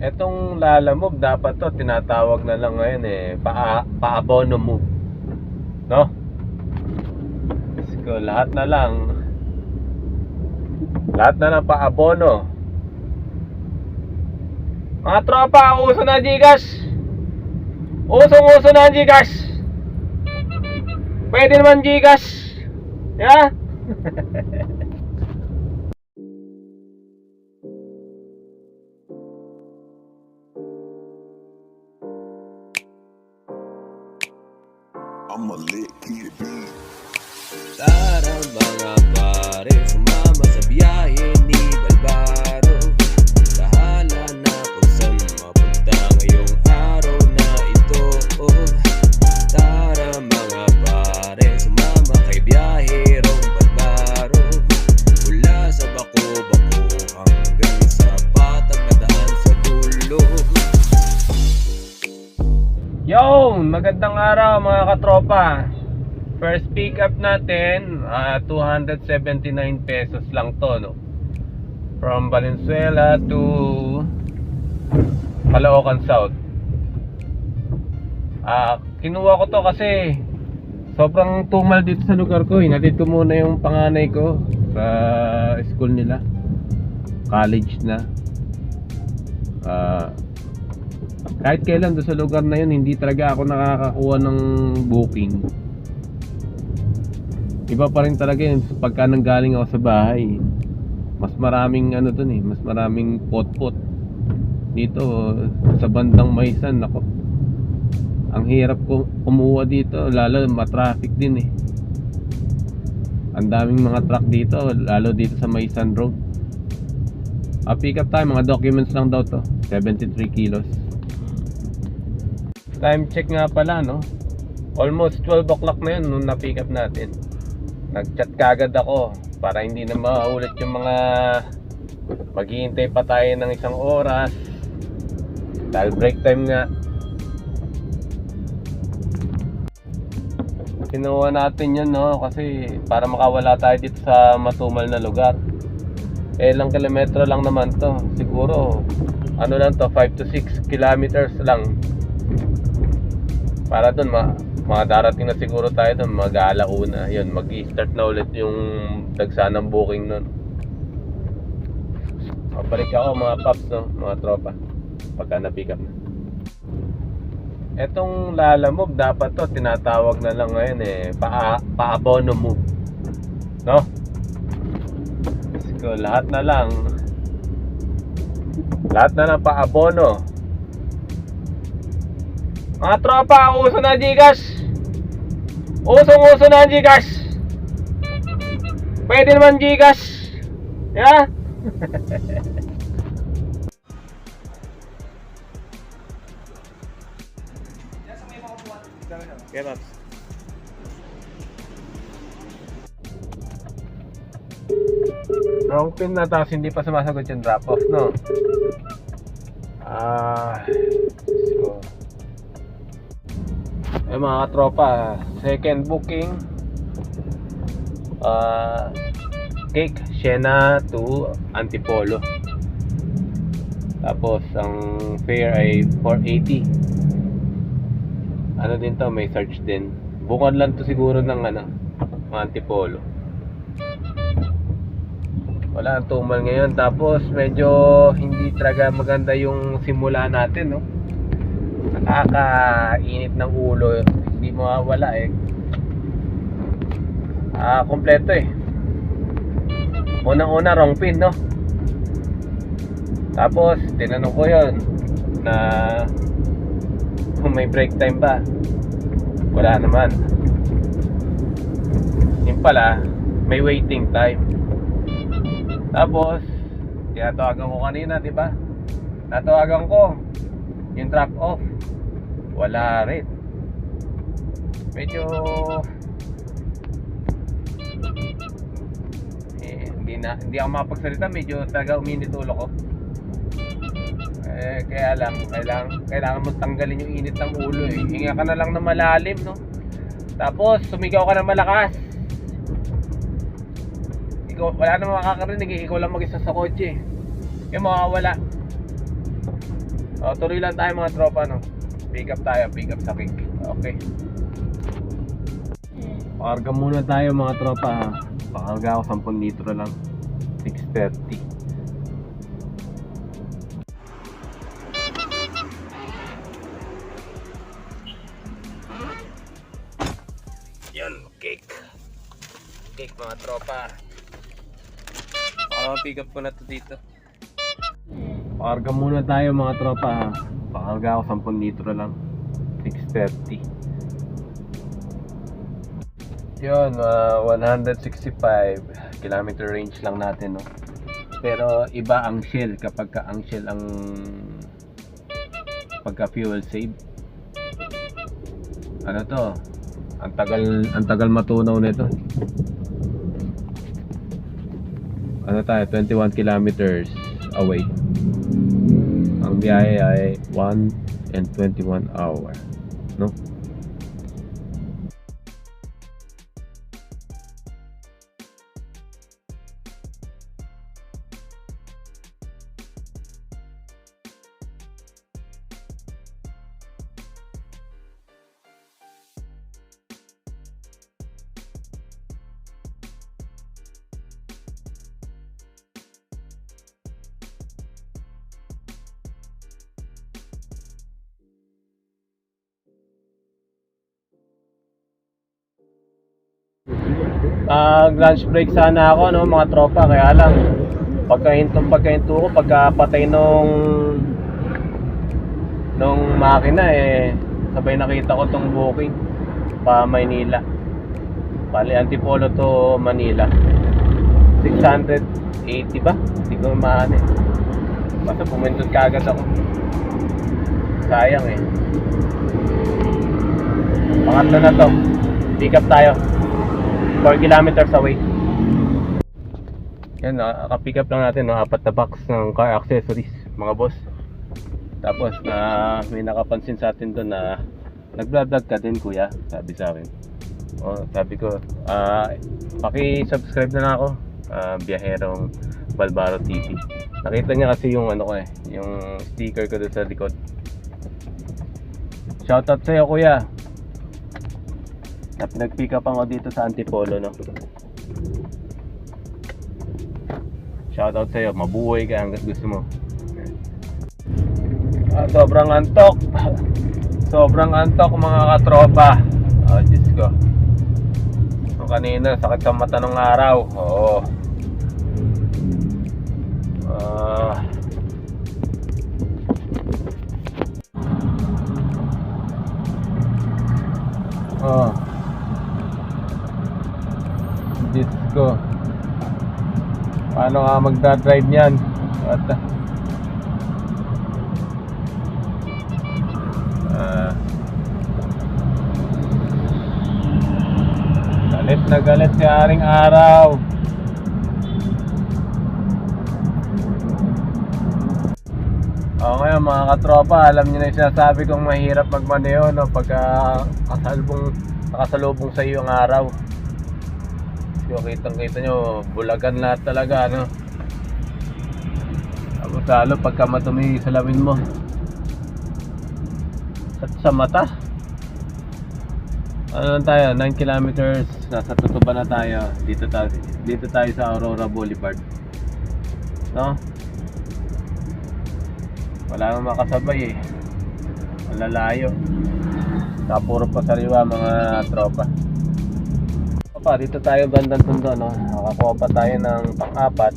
Etong Lala Move, dapat to, tinatawag na lang ngayon eh, pa pa-abono move. No? Go, lahat na lang. Lahat na lang pa-abono. Mga tropa, uso na Gcash! Usong-uso na ang Gcash! Pwede naman Gcash! Yeah? magandang araw mga katropa. First pick up natin, ah, 279 pesos lang to, no. From Valenzuela to Caloocan South. Ah, kinuha ko to kasi sobrang tumal dito sa lugar ko. Hinatid ko muna yung panganay ko sa school nila. College na. Ah, kahit kailan doon sa lugar na yun hindi talaga ako nakakakuha ng booking. Iba pa rin talaga yun pagka nanggaling ako sa bahay mas maraming ano dun eh mas maraming pot-pot. Dito sa bandang Maisan ako ang hirap ko kumuha dito lalo matraffic din eh. Ang daming mga truck dito lalo dito sa Maisan Road. Ah, pick up tayo, mga documents lang daw to 73 kilos Time check nga pala, no? Almost 12 o'clock na yun nung na-pick up natin. Nag-chat kagad ako para hindi na maulit yung mga maghihintay pa tayo ng isang oras. Dahil break time nga. Kinuha natin yun, no? Kasi para makawala tayo dito sa matumal na lugar. Eh, ilang kilometro lang naman to. Siguro, ano lang to, 5 to 6 kilometers lang para doon ma mga darating na siguro tayo doon mag-aalauna. Yun mag-start na ulit yung dagsa ng booking nun. Pabalik ako mga paps no? Mga tropa. Pagka na-pick up na. Etong Lala Move dapat to tinatawag na lang ngayon eh pa pa-abono move no? Go, lahat na lang. Lahat na lang pa-abono mga tropa, uso na Gcash. Usong-uso na ang Gcash. Pwede naman Gcash. Yeah? Okay, Pops. Wrong pin na tapos hindi pa sumasagot yung drop off, no? Ah, let's Eh mga tropa, second booking uh, cake Siena to Antipolo. Tapos ang fare ay 480. Ano din to, may search din. Bukod lang to siguro ng ano, mga Antipolo. Wala ang tumal ngayon. Tapos medyo hindi talaga maganda yung simula natin, no? Nakakainit ng ulo hindi mawawala eh. Ah kompleto eh. Unang una wrong pin no? Tapos tinanong ko yon na kung may break time ba. Wala naman. Yun pala may waiting time. Tapos tinatawagan ko kanina di ba? Natawagan ko yung drop off wala rin. Medyo eh, hindi na hindi ako makapagsalita. Medyo taga uminit ulo ko. Eh, kaya lang kailangan, kailangan mo tanggalin yung init ng ulo eh. Hinga ka na lang na malalim no? Tapos sumigaw ka na malakas. Ikaw, wala namang makakarinig eh. ikaw lang mag-isa sa kotse eh. Mawawala O, tuloy lang tayo mga tropa, no? Pick up tayo, pick up sa kick. Okay. Pakarga muna tayo mga tropa, ha? Pakarga ako 10 litro lang. 6.30. Yan, cake. Cake mga tropa. Baka pick up ko na to dito. Pakarga muna tayo mga tropa ha. Pakarga ako 10 litro lang. 6.30. Yun, ah, 165 kilometer range lang natin no. Pero iba ang shell kapag ka ang shell ang pagka fuel save. Ano to? Ang tagal ang tagal matunaw nito. Ano tayo? 21 kilometers away. Biyahe ay 1 and 21 hour. No? Nag lunch break sana ako no mga tropa. Kaya lang pagkahintong pagkahinto ko pagkapatay nung nung makina eh sabay nakita ko tong booking pa Maynila. Bali Antipolo to Manila. 680 ba? Hindi ko maano eh. Basta pumindot kagad ako. Sayang eh. Pangatlo na to. Pick up tayo 4 kilometers away. Yan, nakapick up lang natin no, apat na box ng car accessories, mga boss. Tapos na may nakapansin sa atin doon na nag-vlog ka din kuya, sabi sa akin. Oh, sabi ko, ah paki-subscribe na lang ako. Ah, biyaherong Balbaro TV. Nakita niya kasi yung ano ko eh, yung sticker ko doon sa likod. Shoutout sa iyo kuya. Na pinag-pick up ako dito sa Antipolo, no? Shoutout sa'yo, mabuhay ka hanggat gusto mo. Ah, sobrang antok. Sobrang antok mga katropa. Oh, Diyos ko. So, kanina, sakit sa mata ng araw. Oo. Ah. oh. Diyos ko. Paano nga magdadrive niyan? The... Ah. galit na galit si Aring Araw. Oo ngayon mga katropa, alam niyo na yung sinasabi kong mahirap magmaneho no, pagka kasalubong, nakasalubong sa iyo ang araw. So, kitang kita nyo, bulagan lahat talaga, ano. Tapos lalo pagka matumi yung salamin mo. At sa mata. Ano tayo, 9 kilometers, nasa tutuba na tayo. Dito tayo, dito tayo sa Aurora Boulevard. No? Wala nang makasabay eh. Malalayo. Sa puro pasariwa mga tropa. Pa, dito tayo bandang sundo, no? Nakakuha pa tayo ng pang-apat.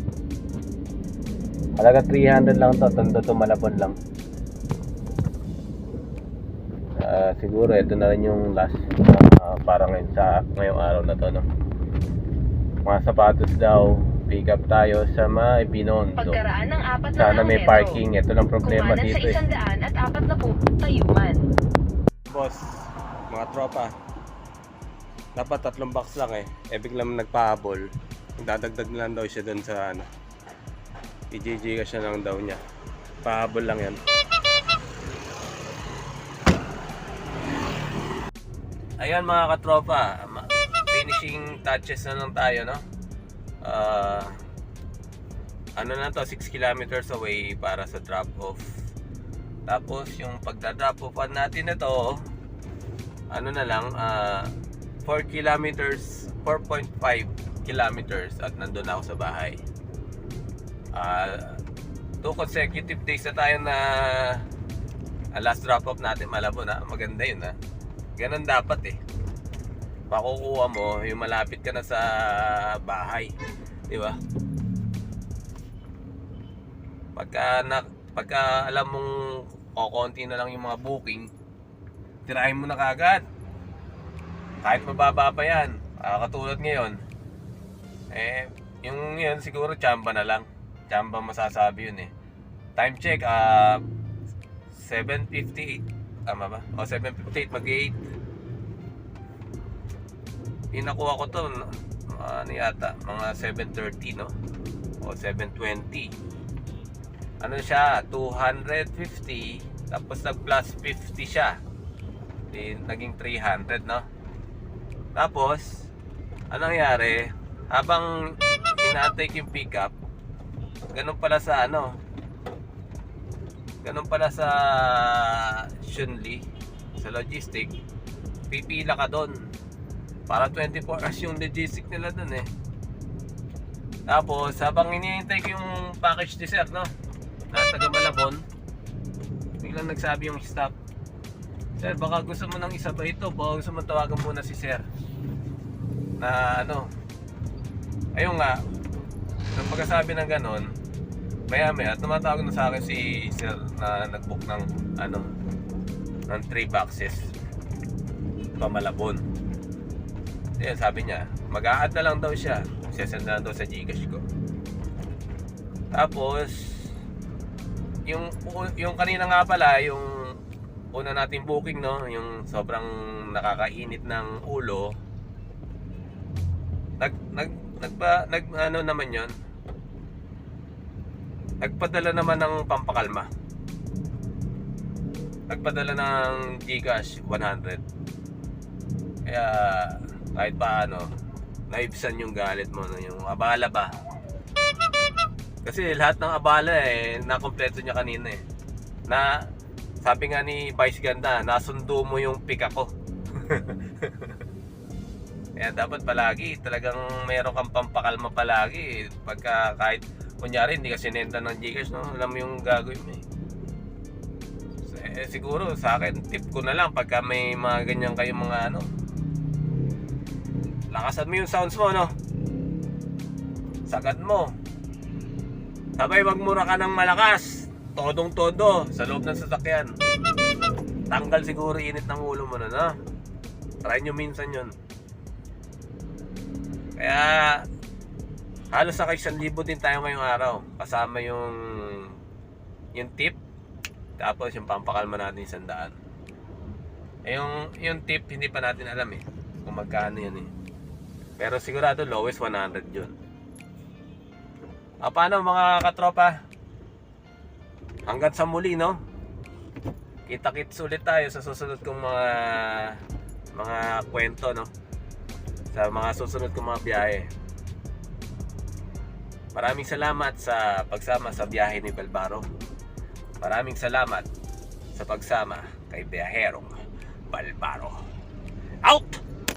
Halaga 300 lang to, tondo to malabon lang. Ah, siguro ito na rin yung last ah, para ngayon sa ngayong araw na to, no? Mga sapatos daw, pick up tayo sa may Binondo. Pagkaraan ng apat na Sana may parking. Ito lang problema dito sa eh. isang daan at apat na po tayuman. Boss, mga tropa. Dapat tatlong box lang eh. Eh biglang nagpahabol. Dadagdag na lang daw siya dun sa ano. I-JJ ka siya lang daw niya. Pahabol lang yan. Ayan mga katropa, finishing touches na lang tayo, no? Ah, ano na to, 6 kilometers away para sa drop off. Tapos yung pagdadrop offan natin ito, ano na lang, ah 4 kilometers, 4.5 kilometers at nandun na ako sa bahay. Ah, two consecutive days na tayo na ah, last drop off natin Malabon ha. Maganda yun ha. Ganun dapat eh. Makukuha mo yung malapit ka na sa bahay. Di ba? Pagka, na, pagka alam mong kokonti na lang yung mga booking, tirahin mo na kagad. Kahit mababa pa yan. Ah, katulad ngayon. Eh, yung yun siguro chamba na lang. Chamba masasabi yun eh. Time check, ah, 7.58. Tama ba? O, 7.58, mag-8. Pinakuha ko to, no? ano yata, mga 7.30, no? O, 7.20 ano siya, 250 tapos nag plus 50 siya naging 300 no tapos anong nangyari? Habang ina-take yung pickup ganun pala sa ano ganun pala sa Shunli sa logistic pipila ka doon para 24 hours yung logistic nila doon eh. Tapos habang hinihintay ko yung package dessert no? Nasa taga Malabon biglang nagsabi yung staff Sir baka gusto mo nang isa ba ito baka gusto mo tawagan muna si Sir na ano ayun nga nung pagkasabi ng ganon maya maya tumatawag na sa akin si Sir na nagbook ng ano ng 3 boxes. Pa Malabon Ayan, sabi niya mag-a-add na lang daw siya. Sesend na daw sa Gcash ko. Tapos yung yung kanina nga pala yung una nating booking no yung sobrang nakakainit ng ulo nag nag nagpa nag ano naman yon nagpadala naman ng pampakalma. Nagpadala ng Gcash 100 kaya kahit paano naibsan yung galit mo yung abala ba? Kasi lahat ng abala eh, nakompleto niya kanina eh. Na, sabi nga ni Vice Ganda, nasundo mo yung pick ko. Kaya dapat palagi, talagang meron kang pampakalma palagi. eh. Pagka kahit, kunyari, hindi ka sinenta ng Gcash, no? alam mo yung gagawin mo eh. Eh, siguro sa akin, tip ko na lang pagka may mga ganyan kayong mga ano. Lakasan mo yung sounds mo, no? Sagad mo. Sabay magmura ka ng malakas. Todong todo sa loob ng sasakyan. Tanggal siguro init ng ulo mo na, no? Try nyo minsan yun. Kaya, halos sa isang libo din tayo ngayong araw. Kasama yung yung tip. Tapos yung pampakalma natin isang daan. Eh, yung, yung tip, hindi pa natin alam eh. Kung magkano yan eh. Pero sigurado lowest 100 yun. Ah, paano mga katropa? Hanggang sa muli, no? Kita-kits ulit tayo sa susunod kong mga mga kwento, no? Sa mga susunod kong mga biyahe. Maraming salamat sa pagsama sa biyahe ni Balbaro. Maraming salamat sa pagsama kay Biyaherong Balbaro. Out!